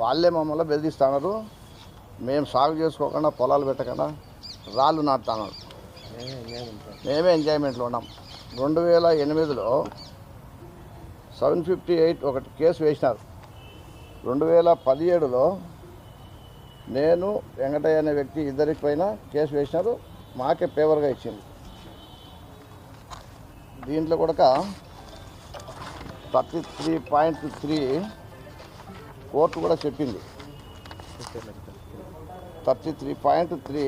వాళ్ళే మమ్మల్ని బెదిరిస్తున్నారు. మేము సాగు చేసుకోకుండా పొలాలు పెట్టకుండా రాళ్ళు నాటుతున్నారు. మేమే ఎంజాయ్మెంట్లో ఉన్నాం. రెండు వేల ఎనిమిదిలో సెవెన్ ఫిఫ్టీ ఎయిట్ ఒకటి కేసు వేసినారు. రెండు వేల పదిహేడులో నేను వెంకటయ్య అనే వ్యక్తి ఇద్దరికి పైన కేసు వేసినారు. మాకే ఫేవర్గా ఇచ్చింది. దీంట్లో కూడా thirty three point three court కూడా చెప్పింది. థర్టీ త్రీ పాయింట్ త్రీ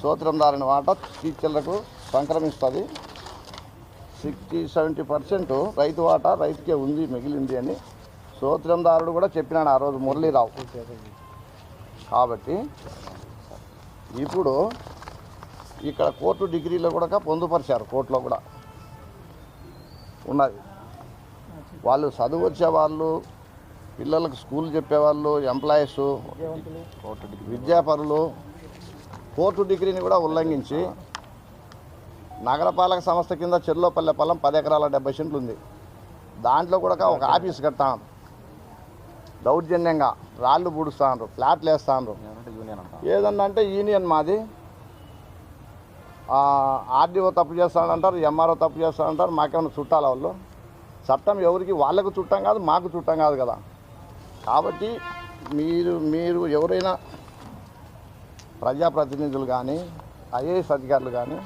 సూత్రందారుని మాట టీచర్లకు సంక్రమిస్తుంది. సిక్స్టీ సెవెంటీ పర్సెంట్ రైతు వాటా రైతుకే ఉంది మిగిలింది అని సూత్రందారుడు కూడా చెప్పినాడు ఆ రోజు మురళీరావు. కాబట్టి ఇప్పుడు ఇక్కడ కోర్టు డిగ్రీలో కూడా పొందుపరిచారు కోర్టులో కూడా ఉన్నది. వాళ్ళు చదువు వచ్చే వాళ్ళు పిల్లలకు స్కూల్ చెప్పేవాళ్ళు ఎంప్లాయీస్ విద్యాపరులు కోర్టు డిగ్రీని కూడా ఉల్లంఘించి నగరపాలక సంస్థ కింద చెర్లోపల్లె పొలం పది ఎకరాల డెబ్బై సెంట్లు ఉంది. దాంట్లో కూడా ఒక ఆఫీస్ కట్టాను దౌర్జన్యంగా రాళ్ళు పూడుస్తాను ఫ్లాట్లు వేస్తాను ఏదన్నా అంటే యూనియన్ మాది. ఆర్డీఓ తప్పు చేస్తానంటారు ఎంఆర్ఓ తప్పు చేస్తానంటారు మాకేమైనా చుట్టాల వాళ్ళు? చట్టం ఎవరికి వాళ్ళకు చుట్టం కాదు మాకు చుట్టం కాదు కదా. కాబట్టి మీరు మీరు ఎవరైనా ప్రజాప్రతినిధులు కానీ ఐఏఎస్ అధికారులు కానీ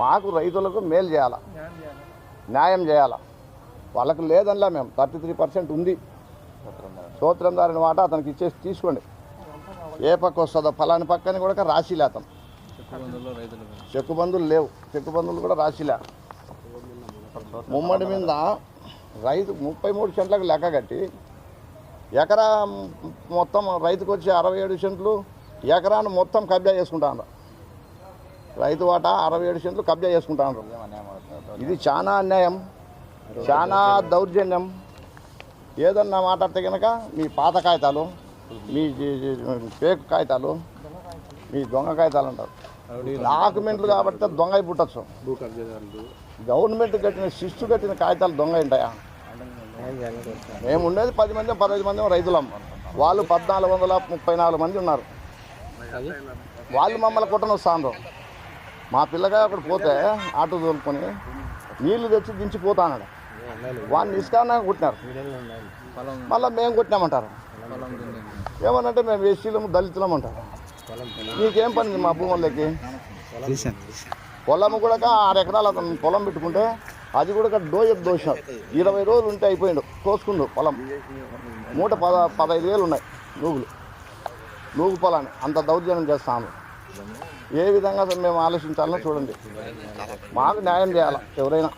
మాకు రైతులకు మేలు చేయాల? న్యాయం చేయాల? వాళ్ళకు లేదనిలా మేము థర్టీ త్రీ పర్సెంట్ ఉంది. సూత్రందారిని మాట అతనికి ఇచ్చేసి తీసుకోండి. ఏ పక్క వస్తుందో ఫలాని పక్కని కూడా రాసిలే అతను. చెక్కు బంధువులు లేవు. చెక్కు బంధువులు కూడా రాసిలే ముమ్మడి మీద రైతు ముప్పై మూడు సెంట్లకు లెక్క కట్టి ఎకరా మొత్తం రైతుకు వచ్చే అరవై ఏడు సెంట్లు ఎకరాన్ని మొత్తం కబ్జా చేసుకుంటాను రైతు వాటా అరవై ఏడు సెంట్లు కబ్జా చేసుకుంటాను ఇది చాలా అన్యాయం చాలా దౌర్జన్యం. ఏదన్నా మాట్లాడితే కనుక మీ పాత కాగితాలు మీ ఫేక్ కాగితాలు మీ దొంగ కాగితాలు అంటారు. డాక్యుమెంట్లు కాబట్టి దొంగ పుట్టచ్చు. గవర్నమెంట్ కట్టిన శిస్తు కట్టిన కాగితాలు దొంగ ఉంటాయా? మేము ఉండేది పది మంది పదహైదు మంది రైతులం. వాళ్ళు పద్నాలుగు వందల ముప్పై నాలుగు మంది ఉన్నారు. వాళ్ళు మమ్మల్ని కుట్టను వస్తాను మా పిల్లగా అక్కడ పోతే ఆటో తోలుకొని నీళ్ళు తెచ్చి దించి పోతాన్నాడు. వాడిని నిష్కారణంగా కొట్టినారు. మళ్ళీ మేము కొట్టినామంటారు. ఏమనంటే మేము ఎస్సీలము దళితులం అంటారు. నీకేం పని మా భూములకి? పొలం కూడా ఆరు ఎకరాలు అతను పొలం పెట్టుకుంటే అది కూడా డోయ దోషం ఇరవై రోజులు ఉంటే అయిపోయిండు. కోసుకుండు పొలం. మూట పద పదహైదు వేలు ఉన్నాయి నూగులు. నూగు పొలాన్ని అంత దౌర్జన్యం చేస్తాము ఏ విధంగా మేము ఆలోచించాలో చూడండి. మాకు న్యాయం చేయాలి ఎవరైనా?